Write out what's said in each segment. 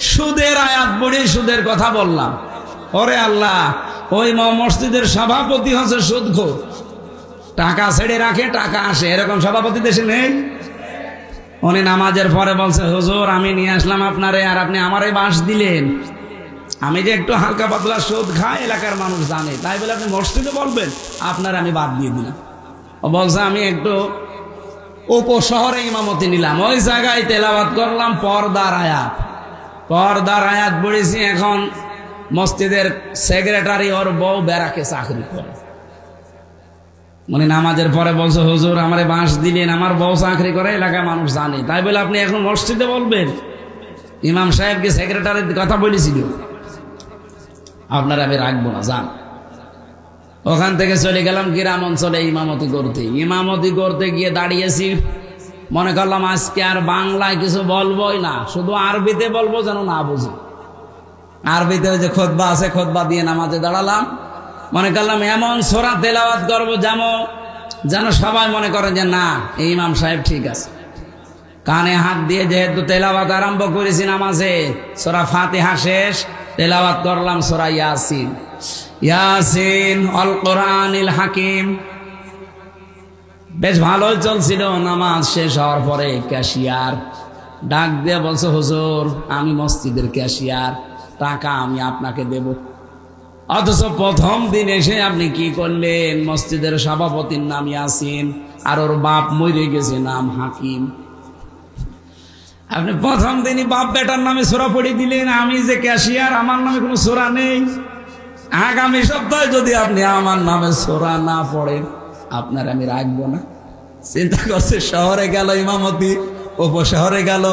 সুদের আয়াত পড়ে সুদের কথা বললাম। ওরে আল্লাহ, ওই মসজিদের সভাপতি হচ্ছে সুদখোর। টাকা ছেড়ে রাখে, টাকা আসে। এরকম সভাপতি দেশে নেই? উনি নামাজের পরে বলছে, হুজুর, আমি নিয়ে আসলাম আপনারে আর আপনি আমারে বাঁশ দিলেন। আমি যে একটু হালকা পাতলা সুদ খাই, এলাকার মানুষ জানে। তাই বলে আপনি মসজিদে বলবেন, আপনার আমি বাদ দিয়ে দিলাম। ও বলছে, আমি একটু উপশহরে ইমামতি নিলাম। ওই জায়গায় তেলাবাদ করলাম, পর্দার আয়াত। পর্দার আয়াত পড়েছি এখন, মসজিদের সেক্রেটারি ওর বউ বেড়াকে চাকরি করে। মানে নামাজের পরে বলছে, হুজুর, আমারে বাঁশ দিলেন, আমার বউ চাকরি করে, এলাকার মানুষ জানে। তাই বলে, আপনি এখন মসজিদে বলবেন? ইমাম সাহেবকে সেক্রেটারির কথা বলেছিল। আপনারা আমি রাখব না, যান। ওখান থেকে চলে গেলাম গ্রাম অঞ্চলে ইমামতি করতে। ইমামতি করতে গিয়ে দাঁড়িয়েছি। মনে করলাম আজকে আর বাংলায় কিছু বলবোই না, শুধু আরবিতে বলব যেন না বুঝি। আরবিতে ওই যে খোদবা আছে, খোদবা দিয়ে নামাজে দাঁড়ালাম। মনে করলাম এমন সোরা তেলাওয়াত করব যেমন যেন সবাই মনে করে যে না, এই ইমাম সাহেব ঠিক আছে। কানে হাত দিয়ে যেহেতু তেলাওয়াত আরম্ভ করেছি নামাজে, সোরা ফাতিহা শেষ, তেলাওয়াত করলাম সোরা ইয়াসিন। ইয়াসিন অল কোরআনিল হাকিম। বেশ ভালোই চলছিল, নামাজ শেষ হওয়ার পরে ক্যাশিয়ার। ডাক দিয়ে বলছে, হুজুর, আমি মসজিদের ক্যাশিয়ার, টাকা আমি আপনাকে দেব। অথচ প্রথম দিন এসে আপনি কি করলেন? মসজিদের সভাপতির নাম ইয়াসিন আর ওর বাপ মরে গেছে, নাম হাকিম। আপনি প্রথম দিনই বাপ বেটার নামে সোরা পড়িয়ে দিলেন, আমি যে ক্যাশিয়ার, আমার নামে কোনো সোরা নেই। আগামী সপ্তাহে যদি আপনি আমার নামে সোরা না পড়েন আপনার আমি রাখব না। চিন্তা করছে, শহরে গেল ইমামতি উপশহরে গেল,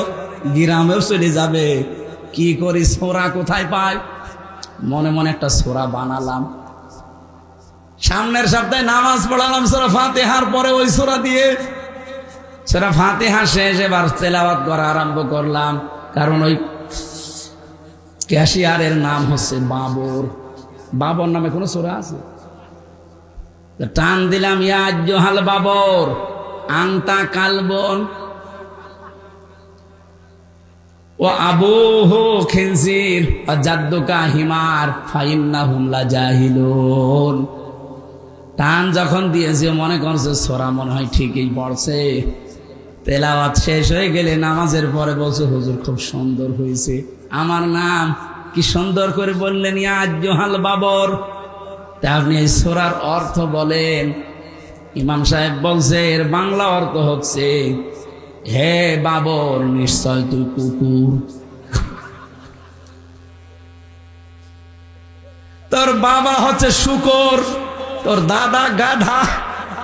গ্রামেও চলে যাবে। কি করি, সোরা কোথায় পায় মনে মনে একটা সোরা বানালাম। সামনের সপ্তাহে নামাজ পড়ালাম, সোরা ফাতেহার পরে ওই সোরা দিয়ে। সেটা ফাতেহা শেষ, এবার তেলাওয়াত করা আরম্ভ করলাম। কারণ ওই ক্যাশিয়ারের নাম হচ্ছে বাবর। বাবর নামে কোনো সোরা আছে? টান দিলাম ইয়াজ্জহাল বাবর। আন্তা কালবন। ও আবুহু খিনসির ও জাদ্দুকা হিমার ফাইন্না হুমলা জাহিলুন টান যখন দিয়েছে, মনে করছে সোরা মনে হয় ঠিকই পড়ছে। তেলাওয়াত শেষ হয়ে গেলে নামাজের পরে বলছে, হুজুর, খুব সুন্দর হয়েছে। আমার নাম কি সুন্দর করে বললেন ইয়াজ্জহাল বাবর? তা আপনি এই সোরার অর্থ বলেন। ইমাম সাহেব বলছে, এর বাংলা অর্থ হচ্ছে, হে বাবর, নিশ্চয় তুই কুকুর। তোর বাবা হচ্ছে শুকর, তোর দাদা গাধা,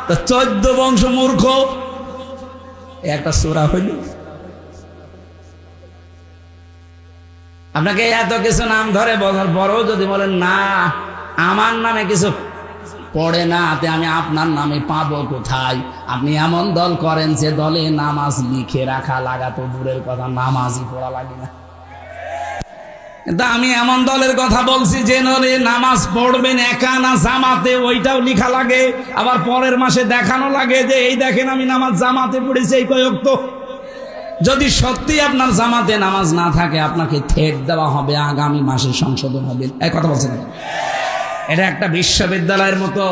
তোর চোদ্দ বংশ মূর্খ। একটা সোরা হইল। আপনাকে এত কিছু নাম ধরে বলার পরও যদি বলেন, না আমার নামে কিছু পড়ে না, তে আমি আপনার নামে পাবো কোথায়? আপনি এমন দল করেন যে দলে নামাজ লিখে রাখা লাগাতো দূরের কথা, নামাজই পড়া লাগে না। কিন্তু আমি এমন দলের কথা বলছি যে দলে নামাজ পড়বেন, একা না জামাতে, ওইটাও লিখা লাগে, আবার পরের মাসে দেখানো লাগে যে, এই দেখেন আমি নামাজ জামাতে পড়েছি, এই কয়েক তো। যদি সত্যি আপনার জামাতে নামাজ না থাকে, আপনাকে থেট দেওয়া হবে, আগামী মাসে সংশোধন হবে। এই কথা বলছেন এটা একটা বিশ্ববিদ্যালয়ের মতো।